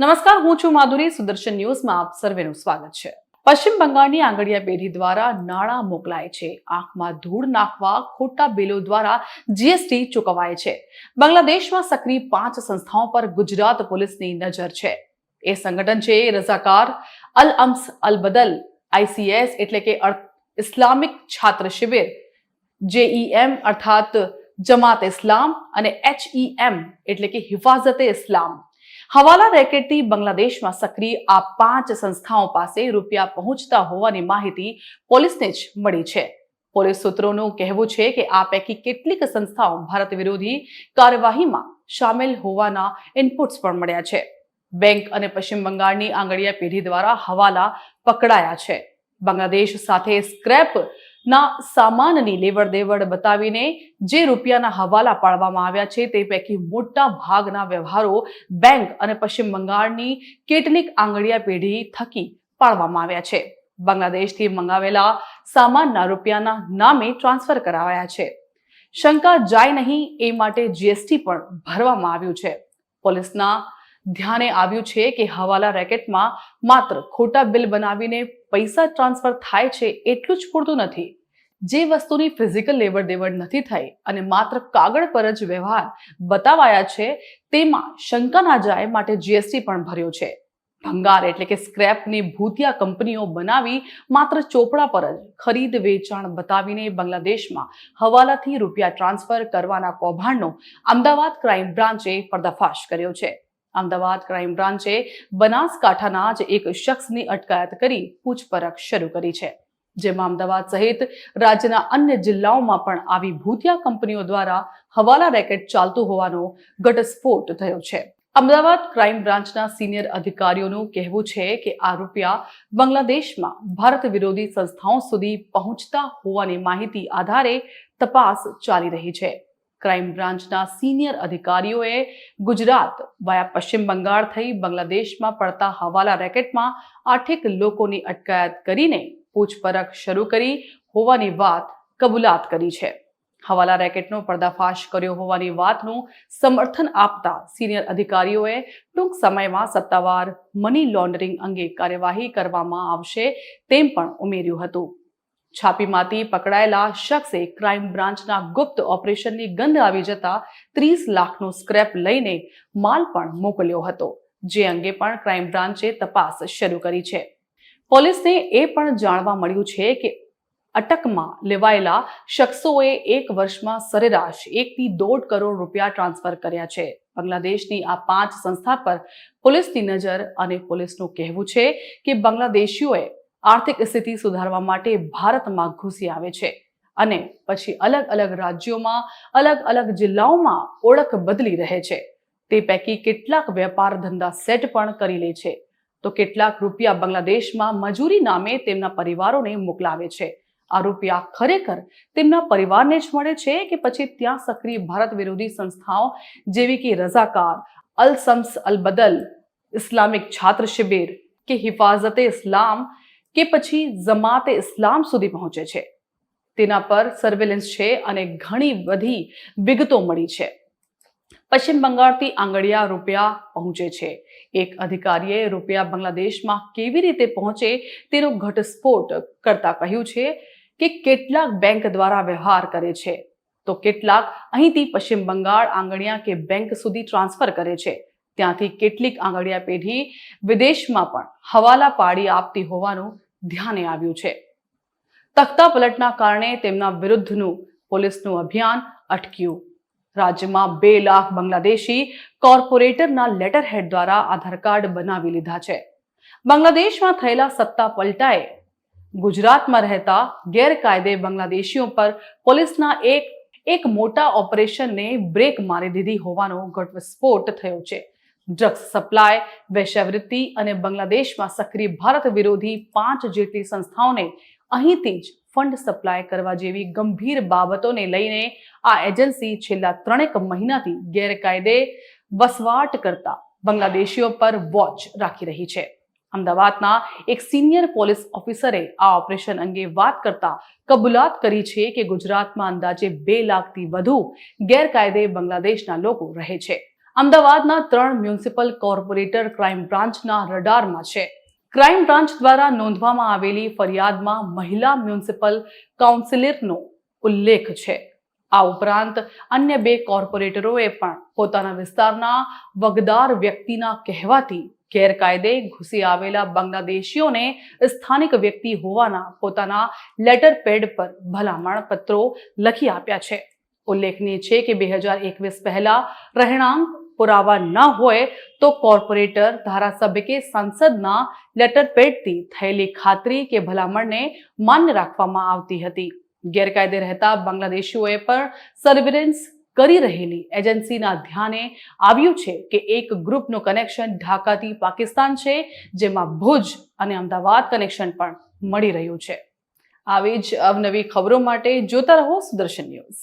નમસ્કાર, હું છું માધુરી. સુદર્શન ન્યૂઝમાં આપ સર્વેનું સ્વાગત છે. પશ્ચિમ બંગાળની આંગડિયા પેઢી દ્વારા નાણાં મોકલાય છે. આંખમાં ધૂળ નાખવા ખોટા બિલો દ્વારા જીએસટી ચૂકવાય છે. બાંગ્લાદેશમાં સક્રિય પાંચ સંસ્થાઓ પર ગુજરાત પોલીસની નજર છે. એ સંગઠન છે રઝાકાર, અલ અમ્સ, અલ બદલ આઈસીએસ એટલે કે ઇસ્લામિક છાત્ર શિબિર. જેઈએમ અર્થાત જમાત ઇસ્લામ અને એચઈએમ એટલે કે હિફાઝતે ઇસ્લામ. હવાલા રેકેટથી બાંગ્લાદેશમાં સક્રિય આ પાંચ સંસ્થાઓ પાસે રૂપિયા પહોંચતા હોવાની માહિતી પોલીસને જ મળી છે. પોલીસ સૂત્રોનું કહેવું છે કે આ પૈકી કેટલીક સંસ્થાઓ ભારત વિરોધી કાર્યવાહીમાં સામેલ હોવાના ઇનપુટ્સ પણ મળ્યા છે. બેંક અને પશ્ચિમ બંગાળની આંગળીયા પેઢી દ્વારા હવાલા પકડાયા છે. બાંગ્લાદેશ સાથે સ્ક્રેપ ના સામાનની લેવડ દેવડ બતાવીને જે રૂપિયાના હવાલા પાડવામાં આવ્યા છે તે પૈકી મોટા ભાગના વ્યવહારો બેંક અને પશ્ચિમ બંગાળની કેટલીક આંગળીયા પેઢી થકી પાડવામાં આવ્યા છે. બાંગ્લાદેશથી મંગાવેલા સામાનના રૂપિયાના નામે ટ્રાન્સફર કરાવાયા છે. શંકા જાય નહીં એ માટે જીએસટી પણ ભરવામાં આવ્યું છે. પોલીસના ધ્યાને આવ્યું છે કે હવાલા રેકેટમાં માત્ર ખોટા બિલ બનાવીને પૈસા ટ્રાન્સફર થાય છે એટલું જ પૂરતું નથી. જે વસ્તુની ફિઝિકલ લેવડ દેવડ નથી થઈ અને માત્ર કાગળ પર જ વ્યવહાર બતાવાયા છે, તેમાં શંકા ના જાય માટે જીએસટી પણ ભર્યો છે. ભંગાર એટલે કે સ્ક્રેપની ભૂતિયા કંપનીઓ બનાવી માત્ર ચોપડા પર જ ખરીદ, વેચાણ બતાવીને બાંગ્લાદેશમાં હવાલાથી રૂપિયા ટ્રાન્સફર કરવાના કૌભાંડનો અમદાવાદ ક્રાઇમ બ્રાન્ચે પર્દાફાશ કર્યો છે. અમદાવાદ ક્રાઇમ બ્રાન્ચે બનાસકાંઠાના જ એક શખ્સની અટકાયત કરી પૂછપરછ શરૂ કરી છે. જેમાં અમદાવાદ સહિત રાજ્યના અન્ય જિલ્લાઓમાં પણ આવી ભૂતિયા કંપનીઓ દ્વારા હવાલા રેકેટ ચાલતું હોવાનો ઘટસ્ફોટ થયો છે. અમદાવાદ ક્રાઇમ બ્રાન્ચના સિનિયર અધિકારીઓનું કહેવું છે કે આ રૂપિયા બાંગ્લાદેશમાં ભારત વિરોધી સંસ્થાઓ સુધી પહોંચતા હોવાની માહિતી આધારે તપાસ ચાલી રહી છે. ક્રાઇમ બ્રાન્ચના સિનિયર અધિકારીઓએ ગુજરાત વાયા પશ્ચિમ બંગાળ થઈ બાંગ્લાદેશમાં પડતા હવાલા રેકેટમાં આઠેક લોકોની અટકાયત કરીને પૂછપરછ શરૂ કરી હોવાની વાત કબૂલાત કરી છે. હવાલા રેકેટનો પર્દાફાશ કર્યો હોવાની વાતનું સમર્થન આપતા સિનિયર અધિકારીઓએ ટૂંક સમયમાં સત્તાવાર મની લોન્ડરિંગ અંગે કાર્યવાહી કરવામાં આવશે તેમ પણ ઉમેર્યું હતું. છાપીમાંથી પકડાયેલા શખ્સે ક્રાઇમ બ્રાન્ચના ગુપ્ત ઓપરેશનની ગંધ આવી જતા ત્રીસ લાખનો સ્ક્રેપ લઈને માલ પણ મોકલ્યો હતો, જે અંગે પણ ક્રાઇમ બ્રાન્ચે તપાસ શરૂ કરી છે. પોલીસને એ પણ જાણવા મળ્યું છે કે અટકમાં લેવાયેલા શખ્સોએ એક વર્ષમાં સરેરાશ એકથી દોઢ કરોડ રૂપિયા ટ્રાન્સફર કર્યા છે. બાંગ્લાદેશની આ પાંચ સંસ્થા પર પોલીસની નજર અને પોલીસનું કહેવું છે કે બાંગ્લાદેશીઓએ આર્થિક સ્થિતિ સુધારવા માટે ભારતમાં ઘૂસી આવે છે અને પછી અલગ અલગ રાજ્યોમાં, અલગ અલગ જિલ્લાઓમાં ઓળખ બદલી રહે છે. તે પૈકી કેટલાક વેપાર ધંધા સેટ પણ કરી લે છે. તો કેટલાક રૂપિયા બાંગ્લાદેશમાં મજૂરી નામે તેમના પરિવારોને મોકલાવે છે. આ રૂપિયા ખરેખર તેમના પરિવારને જ મળે છે કે પછી ત્યાં સક્રિય ભારત વિરોધી સંસ્થાઓ જેવી કે રઝાકાર, અલ સમ્સ અલ બદલ, ઇસ્લામિક છાત્ર શિબિર કે હિફાઝતે ઇસ્લામ કે પછી જમાતે ઇસ્લામ સુધી પહોંચે છે. તેના પર સર્વેલન્સ છે અને ઘણી બધી વિગતો મળી છે. પશ્ચિમ બંગાળથી આંગળિયા રૂપિયા પહોંચે છે. એક અધિકારીએ રૂપિયા બાંગ્લાદેશમાં કેવી રીતે પહોંચે તેનો ઘટસ્ફોટ કરતા કહ્યું છે કે કેટલાક બેંક દ્વારા વ્યવહાર કરે છે. તો કેટલાક અહીંથી પશ્ચિમ બંગાળ આંગણિયા કે બેંક સુધી ટ્રાન્સફર કરે છે. ત્યાંથી કેટલીક આંગળિયા પેઢી વિદેશમાં પણ હવાલા પાડી આપતી હોવાનું ધ્યાને આવ્યું છે. તખ્તા પલટના કારણે તેમના વિરુદ્ધનું પોલીસનું અભિયાન અટક્યું. રાજ્યમાં બે લાખ બાંગ્લાદેશી કોર્પોરેટરના લેટર દ્વારા આધાર કાર્ડ બનાવી લીધા છે. બાંગ્લાદેશમાં થયેલા સત્તા પલટાએ ગુજરાતમાં રહેતા ગેરકાયદે બાંગ્લાદેશીઓ પર પોલીસના એક એક મોટા ઓપરેશનને બ્રેક મારી દીધી હોવાનો ઘટસ્ફોટ થયો છે. ડ્રગ્સ સપ્લાય, વેશ્યાવૃત્તિ અને બાંગ્લાદેશમાં સક્રિય ભારત વિરોધી પાંચ જેટલી સંસ્થાઓને અહીંથી જ ફંડ સપ્લાય કરવા જેવી ગંભીર બાબતોને લઈને આ એજન્સી છેલ્લા ત્રણેક મહિનાથી ગેરકાયદે વસવાટ કરતા બાંગ્લાદેશીઓ પર વોચ રાખી રહી છે. અમદાવાદના એક સિનિયર પોલીસ ઓફિસરે આ ઓપરેશન અંગે વાત કરતા કબૂલાત કરી છે કે ગુજરાતમાં અંદાજે બે લાખથી વધુ ગેરકાયદે બાંગ્લાદેશના લોકો રહે છે. અમદાવાદના ત્રણ મ્યુનિસિપલ કોર્પોરેટર ક્રાઇમ બ્રાન્ચના રડારમાં છે. ક્રાઇમ બ્રાન્ચ દ્વારા નોંધવામાં આવેલી ફરિયાદમાં મહિલા મ્યુનિસિપલ કાઉન્સિલરનો ઉલ્લેખ છે. આ ઉપરાંત અન્ય બે કોર્પોરેટરોએ પણ પોતાના વિસ્તારના વગદાર વ્યક્તિના કહેવાથી ગેરકાયદે ઘૂસી આવેલા બાંગ્લાદેશીઓને સ્થાનિક વ્યક્તિ હોવાના પોતાના લેટર પેડ પર ભલામણ પત્રો લખી આપ્યા છે. ઉલ્લેખનીય છે કે બે હજાર એકવીસ પહેલા રહેણાંક પુરાવા ન હોય તો કોર્પોરેટર ધારાસભ્ય કે સંસદના લેટરપેડથી થયેલી ખાતરી કે ભલામણને માન્ય રાખવામાં આવતી હતી. ગેરકાયદે રહેતા બાંગ્લાદેશીઓએ પણ સર્વેલન્સ કરી રહેલી એજન્સીના ધ્યાને આવ્યું છે કે એક ગ્રુપનું કનેક્શન ઢાકાથી પાકિસ્તાન છે, જેમાં ભુજ અને અમદાવાદ કનેક્શન પણ મળી રહ્યું છે. આવી જ અવનવી ખબરો માટે જોતા રહો સુદર્શન ન્યૂઝ.